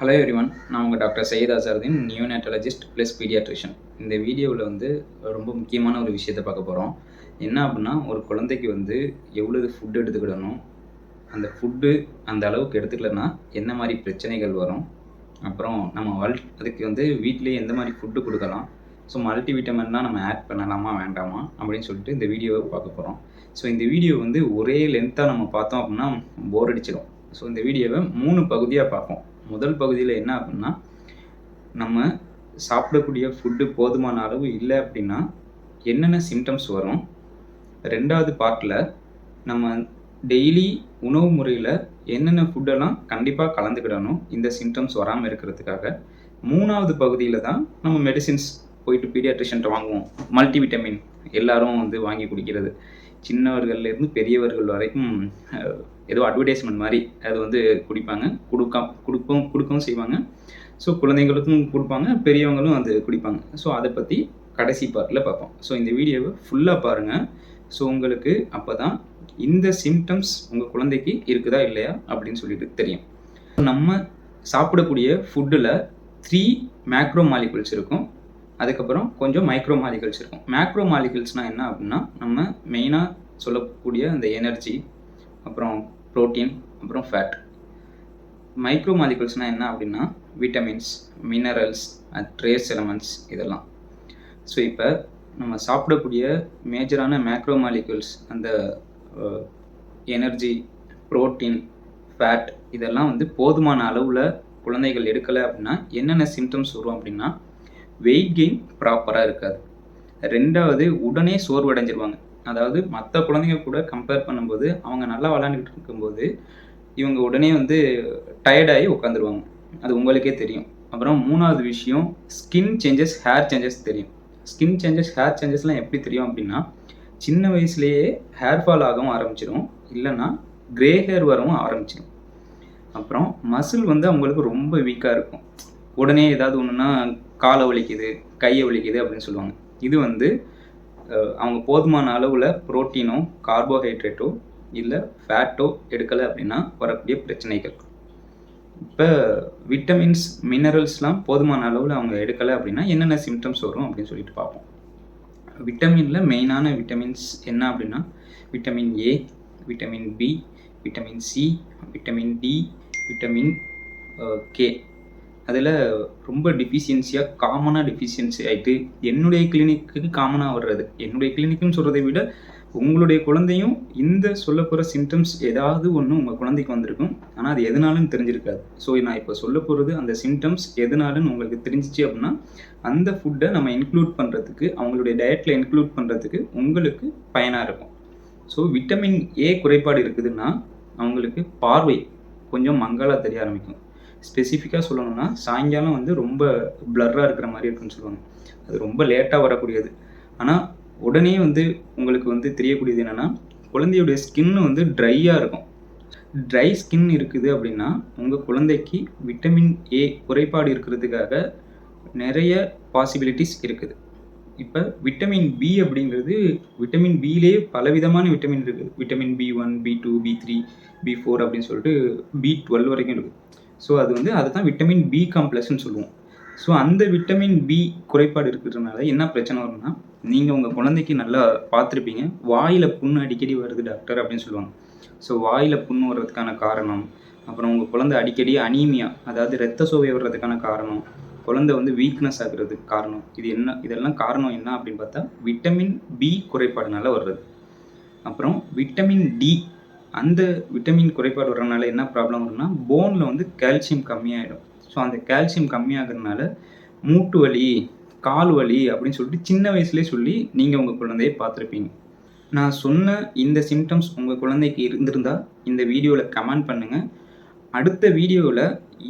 Hello everyone நான் உங்கள் doctor Syed Azharuddin neonatologist plus pediatrician இந்த வீடியோவில் வந்து ரொம்ப முக்கியமான ஒரு விஷயத்தை பார்க்க போகிறோம் என்ன அப்படின்னா ஒரு குழந்தைக்கு வந்து எவ்வளவு ஃபுட் எடுத்துக்கிடணும் அந்த ஃபுட்டு அந்த அளவுக்கு எடுத்துக்கலன்னா என்ன மாதிரி பிரச்சனைகள் வரும்? அப்புறம் நம்ம வல் அதுக்கு வந்து வீட்டிலேயே எந்த மாதிரி ஃபுட்டு கொடுக்கலாம்? ஸோ மல்டி விட்டமின்லாம் நம்ம ஆட் பண்ணலாமா வேண்டாமா? அப்படின்னு சொல்லிட்டு இந்த வீடியோவை பார்க்க போகிறோம் ஸோ இந்த வீடியோ வந்து ஒரே லென்த்தாக நம்ம பார்த்தோம் அப்படின்னா போர் அடிச்சிடும். ஸோ இந்த வீடியோவை மூணு பகுதியாக பார்ப்போம். முதல் பகுதியில் என்ன அப்படின்னா நம்ம சாப்பிடக்கூடிய ஃபுட்டு போதுமான அளவு இல்லை அப்படின்னா என்னென்ன சிம்டம்ஸ் வரும்? ரெண்டாவது பார்ட்டில் நம்ம டெய்லி உணவு முறையில் என்னென்ன ஃபுட்டெல்லாம் கண்டிப்பாக கலந்துக்கிடணும் இந்த சிம்டம்ஸ் வராமல் இருக்கிறதுக்காக. மூணாவது பகுதியில் தான் நம்ம மெடிசின்ஸ் போயிட்டு பீடியாட்ரிஷன்ட்ட வாங்குவோம். மல்டி விட்டமின் எல்லாரும் வந்து வாங்கி குடிக்கிறது. சின்னவர்கள்லேருந்து பெரியவர்கள் வரைக்கும் ஏதோ அட்வர்டைஸ்மெண்ட் மாதிரி அது வந்து குடிப்பாங்க. கொடுக்க கொடுக்கவும் கொடுக்கவும் செய்வாங்க. ஸோ குழந்தைங்களுக்கும் கொடுப்பாங்க பெரியவங்களும் அது குடிப்பாங்க. ஸோ அதை பற்றி கடைசி பார்ட்டில் பார்ப்போம். ஸோ இந்த வீடியோவை ஃபுல்லாக பாருங்கள் ஸோ உங்களுக்கு அப்போ தான் இந்த சிம்டம்ஸ் உங்கள் குழந்தைக்கு இருக்குதா இல்லையா அப்படின்னு சொல்லிட்டு தெரியும். நம்ம சாப்பிடக்கூடிய ஃபுட்டில் த்ரீ மேக்ரோ மாலிகுல்ஸ் இருக்கும். அதுக்கப்புறம் கொஞ்சம் மைக்ரோ மாலிகல்ஸ் இருக்கும். மேக்ரோ மாலிகல்ஸ்னால் என்ன அப்படின்னா நம்ம மெயினாக சொல்லக்கூடிய அந்த எனர்ஜி அப்புறம் ப்ரோட்டீன் அப்புறம் ஃபேட் மைக்ரோ மாலிகல்ஸ்னால் என்ன அப்படின்னா விட்டமின்ஸ் மினரல்ஸ் ட்ரேஸ் எலமெண்ட்ஸ் இதெல்லாம். ஸோ இப்போ நம்ம சாப்பிடக்கூடிய மேஜரான மேக்ரோ மாலிகல்ஸ் அந்த எனர்ஜி ப்ரோட்டீன் ஃபேட் இதெல்லாம் வந்து போதுமான அளவில் குழந்தைகள் எடுக்கலை அப்படின்னா என்னென்ன சிம்டம்ஸ் வரும் அப்படின்னா வெயிட் கெயின் ப்ராப்பராக இருக்காது. ரெண்டாவது உடனே சோர்வடைஞ்சிருவாங்க. அதாவது மற்ற குழந்தைங்க கூட கம்பேர் பண்ணும்போது அவங்க நல்லா விளாண்டுக்கிட்டு இருக்கும்போது இவங்க உடனே வந்து டயர்டாகி உட்காந்துருவாங்க. அது உங்களுக்கே தெரியும். அப்புறம் மூணாவது விஷயம் ஸ்கின் சேஞ்சஸ் ஹேர் சேஞ்சஸ் தெரியும். ஸ்கின் சேஞ்சஸ் ஹேர் சேஞ்சஸ்லாம் எப்படி தெரியும் அப்படின்னா சின்ன வயசுலேயே ஹேர் ஃபால் ஆகவும் ஆரம்பிச்சிடும் இல்லைன்னா கிரே ஹேர் வரவும் ஆரம்பிச்சிடும் அப்புறம் மசில் வந்து அவங்களுக்கு ரொம்ப வீக்காக இருக்கும். உடனே ஏதாவது ஒன்றுனா காலை வலிக்குது கையை வலிக்குது அப்படின்னு சொல்லுவாங்க. இது வந்து அவங்க போதுமான அளவில் புரோட்டீனோ கார்போஹைட்ரேட்டோ இல்லை ஃபேட்டோ எடுக்கலை அப்படின்னா வரக்கூடிய பிரச்சனைகள். இப்போ விட்டமின்ஸ் மினரல்ஸ்லாம் போதுமான அளவில் அவங்க எடுக்கலை அப்படின்னா என்னென்ன சிம்டம்ஸ் வரும் அப்படின்னு சொல்லிட்டு பார்ப்போம். விட்டமினில் மெயினான விட்டமின்ஸ் என்ன அப்படின்னா vitamin A vitamin B vitamin C vitamin D vitamin K அதில் ரொம்ப டிஃபிஷியன்சியாக காமனாக டிஃபிஷியன்சி ஆகிட்டு என்னுடைய கிளினிக்கு காமனாக வர்றது. என்னுடைய கிளினிக்குன்னு சொல்கிறதை விட உங்களுடைய குழந்தையும் இந்த சொல்ல போகிற சிம்டம்ஸ் ஏதாவது ஒன்று உங்கள் குழந்தைக்கு வந்திருக்கும். ஆனால் அது எதனாலும் தெரிஞ்சிருக்காது. ஸோ நான் இப்போ சொல்ல போகிறது அந்த சிம்டம்ஸ் எதனாலன்னு உங்களுக்கு தெரிஞ்சிச்சு அப்படின்னா அந்த ஃபுட்டை நம்ம இன்க்ளூட் பண்ணுறதுக்கு அவங்களுடைய டயட்டில் இன்க்ளூட் பண்ணுறதுக்கு உங்களுக்கு பயனாக இருக்கும். ஸோ விட்டமின் ஏ குறைபாடு இருக்குதுன்னா அவங்களுக்கு பார்வை கொஞ்சம் மங்களாக தெரிய ஆரம்பிக்கும். ஸ்பெசிஃபிக்காக சொல்லணும்னா சாயங்காலம் வந்து ரொம்ப பிளர்ராக இருக்கிற மாதிரி இருக்குன்னு சொல்லுவாங்க. அது ரொம்ப லேட்டாக வரக்கூடியது. ஆனால் உடனே வந்து உங்களுக்கு வந்து தெரியக்கூடியது என்னென்னா குழந்தையுடைய ஸ்கின் வந்து ட்ரையாக இருக்கும். ட்ரை ஸ்கின் இருக்குது அப்படின்னா உங்கள் குழந்தைக்கு விட்டமின் ஏ குறைபாடு இருக்கிறதுக்காக நிறைய பாசிபிலிட்டிஸ் இருக்குது. இப்போ விட்டமின் பி அப்படிங்கிறது விட்டமின் பியிலே பலவிதமான விட்டமின் இருக்குது. Vitamin B one B two B three B four அப்படின்னு சொல்லிட்டு பி டுவெல் வரைக்கும் இருக்குது. ஸோ அது வந்து அதுதான் விட்டமின் பி காம்ப்ளெக்ஸ்னு சொல்லுவோம். ஸோ அந்த விட்டமின் பி குறைபாடு இருக்கிறதுனால என்ன பிரச்சனை வரும்னா நீங்கள் உங்கள் குழந்தைக்கு நல்லா பார்த்துருப்பீங்க. வாயில் புண்ணு அடிக்கடி வருது டாக்டர் அப்படின்னு சொல்லுவாங்க. ஸோ வாயில் புண்ணு வர்றதுக்கான காரணம் அப்புறம் உங்கள் குழந்தை அடிக்கடி அனீமியா அதாவது ரத்த சோகை வர்றதுக்கான காரணம் குழந்தை வந்து வீக்னஸ் ஆகுறதுக்கு காரணம். இது என்ன இதெல்லாம் காரணம் என்ன அப்படின்னு பார்த்தா விட்டமின் பி குறைபாடுனால வர்றது. அப்புறம் விட்டமின் டி அந்த விட்டமின் குறைபாடு வர்றதுனால என்ன ப்ராப்ளம் வரும்னா போனில் வந்து கால்சியம் கம்மியாயிடும். ஸோ அந்த கால்சியம் கம்மியாகிறதுனால மூட்டு வலி கால் வலி அப்படின்னு சொல்லிட்டு சின்ன வயசுலேயே சொல்லி நீங்கள் உங்கள் குழந்தையை பார்த்துருப்பீங்க. நான் சொன்ன இந்த சிம்டம்ஸ் உங்கள் குழந்தைக்கு இருந்திருந்தா இந்த வீடியோவில் கமெண்ட் பண்ணுங்கள் அடுத்த வீடியோவில்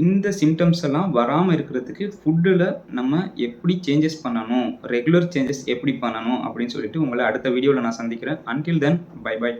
இந்த சிம்டம்ஸ் எல்லாம் வராமல் இருக்கிறதுக்கு ஃபுட்டில் நம்ம எப்படி சேஞ்சஸ் பண்ணணும் ரெகுலர் சேஞ்சஸ் எப்படி பண்ணணும் அப்படின்னு சொல்லிட்டு உங்களை அடுத்த வீடியோவில் நான் சந்திக்கிறேன். Until then by by